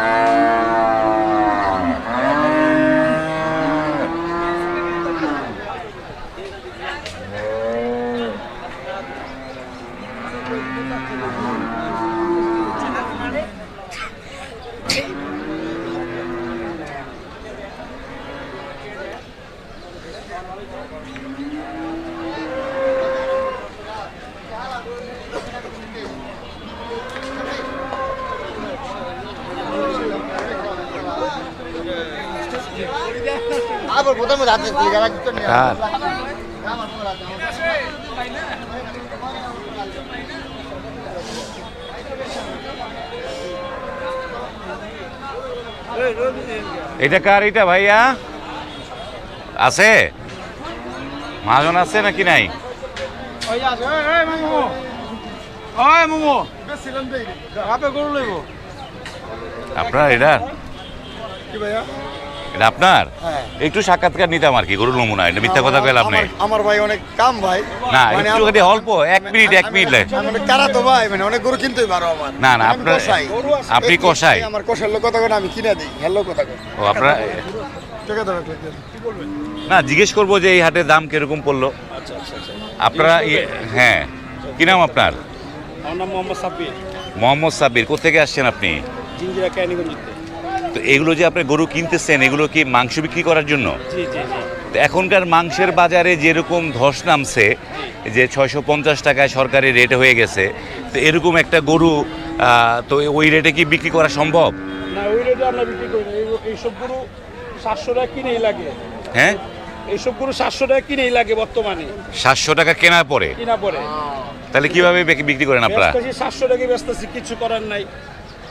Ah! আবার প্রথমে রাতে না কার? এটা কার এটা ভাইয়া? আছে? মহাজন আছে নাকি নাই? আপনার এটা? এটা আপনার? হ্যাঁ। একটু সাক্ষাৎকার নিতাম আর কি গরুর নমুনা। এটা মিথ্যা কথা কইলাম নেই আমার- ভাই অনেক কাম ভাই। না মানে একটু আমার- খালি অল্প এক মিনিট এক মিনিট লাগে আমি অনেক কারা তো ভাই? মানে অনেক গরু কিনতেই পারো আমার। না না আপনার আপনি কষাই আমার কষার লোক কথা আমি কিনে দিই। হ্যালো কথা ও আপনার টাকা দাও কি বলবেন না জিজ্ঞেস করব যে এই হাটের দাম কীরকম পড়ল। আচ্ছা আচ্ছা আচ্ছা। আপনারা হ্যাঁ। কি নাম আপনার? নাম মোহাম্মদ সাব্বির। মোহাম্মদ সাব্বির কোথেকে আসছেন আপনি? তো এগুলো যে আপনি গরু কিনতেছেন এগুলো কি মাংস বিক্রি করার জন্য? এখনকার মাংসের বাজারে যেরকম ধস নামছে যে ছয়শো পঞ্চাশ টাকায় সরকারি রেট হয়ে গেছে তো এরকম একটা গরু তো ওই রেটে কি বিক্রি করা সম্ভব? না ওই রেটে আমরা বিক্রি করি না। এইসব গরু সাতশো টাকা কিনেই লাগে। হ্যাঁ? এইসব গরু সাতশো টাকা কিনেই লাগে বর্তমানে। সাতশো টাকা কেনার পরে? কিনা পরে। তাহলে কীভাবে বিক- বিক্রি করেন আপনারা? সাতশো টাকা ব্যস্তাছি কিছু করার নাই।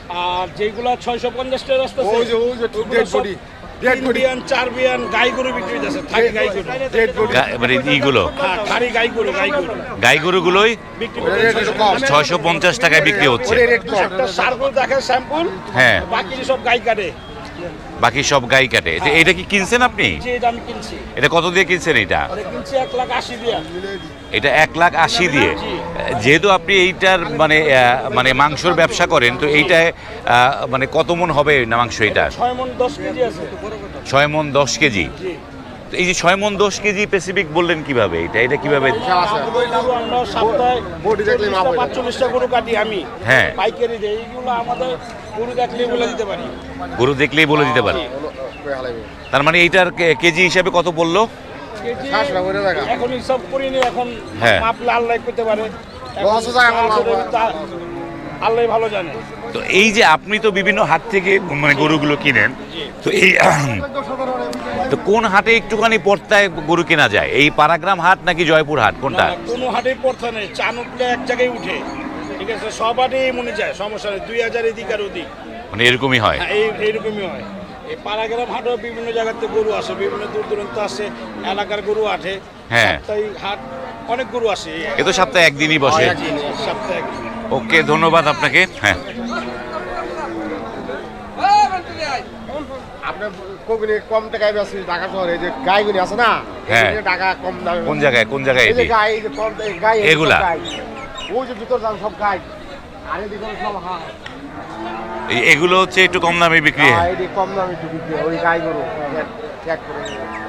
আর যেগুলা ছয়শো পঞ্চাশ টাকা ব্যস্ত ওই যে ওই যে ডেড বডি ডেড বডি বিয়ান চার বিয়ান গাই গরু বিক্রি থাকি গাই গরু। মানে ইগুলো হ্যাঁ গাই গরু গাই গরু। গরুগুলোই। ছয়শো পঞ্চাশ টাকায় বিক্রি হচ্ছে। ওটা একটা সার্কুল দেখে স্যাম্পল হ্যাঁ। বাকি সব গাই কাটে। বাকি সব গাই কাটে। যে এটা কি কিনছেন আপনি? এটা কত দিয়ে কিনছেন এটা? এটা এক লাখ আশি দিয়া। যেহেতু আপনি এইটার মানে মানে মাংসর ব্যবসা করেন তো এইটায় মানে কত মন হবে না মাংস এটা ছয় মন দশ কেজি আছে। ছয় মন দশ কেজি। এই যে ছয় মন দশ কেজি স্পেসিফিক বললেন কীভাবে? এটা এটা কীভাবে আমরা সপ্তাহে হয়ে। পাঁচচল্লিশটা গরু কাটি আমি। হ্যাঁ। পাইকারি এইগুলো আমাদের গরু দেখলে বলে দিতে পারি। গরু দেখলেই বলে দিতে পারে। তার মানে এইটার কে- কেজি হিসাবে কত বলল? এখন হিসাব করিনি এখন হ্যাঁ। আল্লাহ করতে পারে। হয়। আল্লাহ ভালো জানে। তো এই যে আপনি তো বিভিন্ন হাত থেকে মানে গরুগুলো কিনেন তো এই তো কোন হাটে একটুখানি পর্তায় গরু কেনা যায়? এই পারাগ্রাম হাট নাকি জয়পুর হাট? কোনটা? কোনো হাটের পড়তে নেই। চান উঠলে এক জায়গায় উঠে। ঠিক আছে? সব হাটেই মনে যায় সমস্যা নেই। দুই হাজার এদিক আর ওদিক। মানে এরকমই হয়? হ্যাঁ এই এইরকমই হয়। এই পাড়াগ্রাম হাটও বিভিন্ন জায়গাতে গরু আসে বিভিন্ন দূর দূরান্ত আসে এলাকার গরু আঠে হ্যাঁ। সাপ্তাহিক হাট অনেক গরু আসে। এ তো সপ্তাহে একদিনই বসে। সপ্তাহে ওকে ধন্যবাদ আপনাকে। হ্যাঁ। আপনার কবিনি কম টাকায় বেশি ঢাকা শহরে যে গাইগুলি আছে না? হ্যাঁ। টাকা কম দামে কোন জায়গায় কোন জায়গায় এই যে গাই যে কম গাই এগুলা? সব গাই। ওই যে ভিতর যান সব গাই। আর এদিকে সব হা এই- এগুলো হচ্ছে একটু কম দামে বিক্রি হয়? এই কম দামে একটু বিক্রি হয়, ওই গাই গরু করে।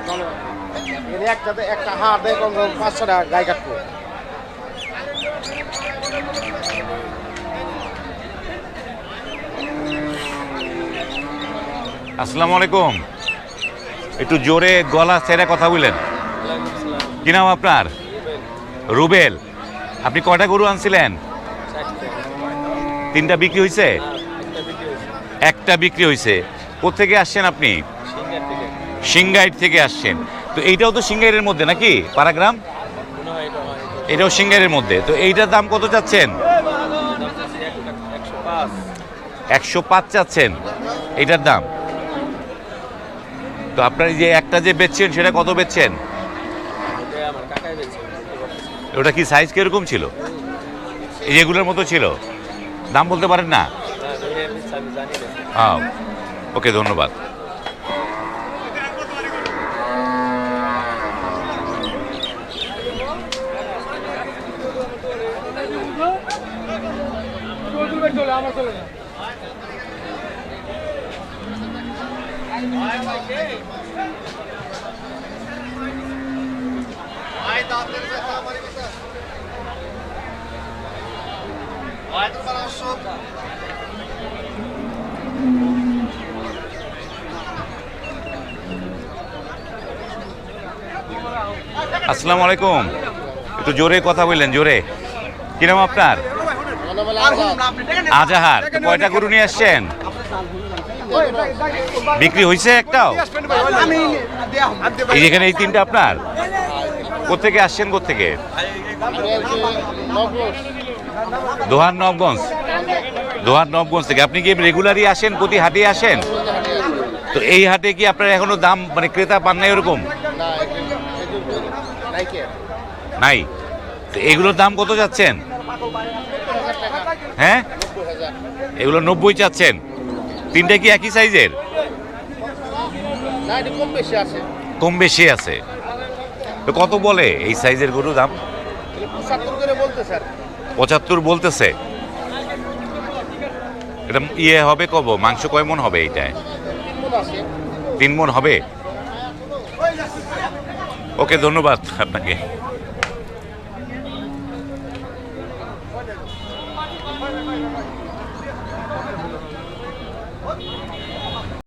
চলো। একটা হাট দেয় কম পাঁচশো টাকা গাই কাটবো। আসসালামু আলাইকুম। একটু জোরে গলা ছেড়ে কথা বললেন কি নাম আপনার? রুবেল। আপনি কয়টা গরু আনছিলেন? তিনটা বিক্রি হয়েছে একটা বিক্রি হয়েছে কোথেকে আসছেন আপনি? সিংগাইট থেকে আসছেন। তো এইটাও তো সিংগাইরের মধ্যে নাকি? পারাগ্রাম? এটাও সিংগাইরের মধ্যে। তো এইটার দাম কত চাচ্ছেন? একশো পাঁচ চাচ্ছেন। এটার দাম? তো আপনার যে একটা যে বেচছেন, সেটা কত বেচছেন? ওটা কি সাইজ কীরকম ছিল? এই মতো ছিল? দাম বলতে পারেন না? হ্যাঁ ওকে, ধন্যবাদ। আসসালামু আলাইকুম। একটু জোরে কথা বললেন জোরে। কিরম আপনার? আজাহার কয়টা গরু নিয়ে আসছেন? বিক্রি হয়েছে একটাও? এই যেখানে এই তিনটা আপনার? কোথেকে আসছেন কোথেকে দোহার নবগঞ্জ। দোহার নবগঞ্জ থেকে। আপনি কি রেগুলারই আসেন? প্রতি হাটে আসেন? তো এই হাটে কি আপনার এখনও দাম মানে ক্রেতা পান নাই ওরকম? নাই। তো এগুলোর দাম কত যাচ্ছেন? হ্যাঁ? এগুলো নব্বই চাচ্ছেন। তিনটা কি একই সাইজের? কম বেশি আছে। কম বেশি আছে। তো কত বলে এই সাইজের গরু দাম? পঁচাত্তর বলতেছে এটা ইয়ে হবে কব? মাংস কয় মন হবে এইটায়? তিন মন হবে? ওকে ধন্যবাদ আপনাকে। Yeah.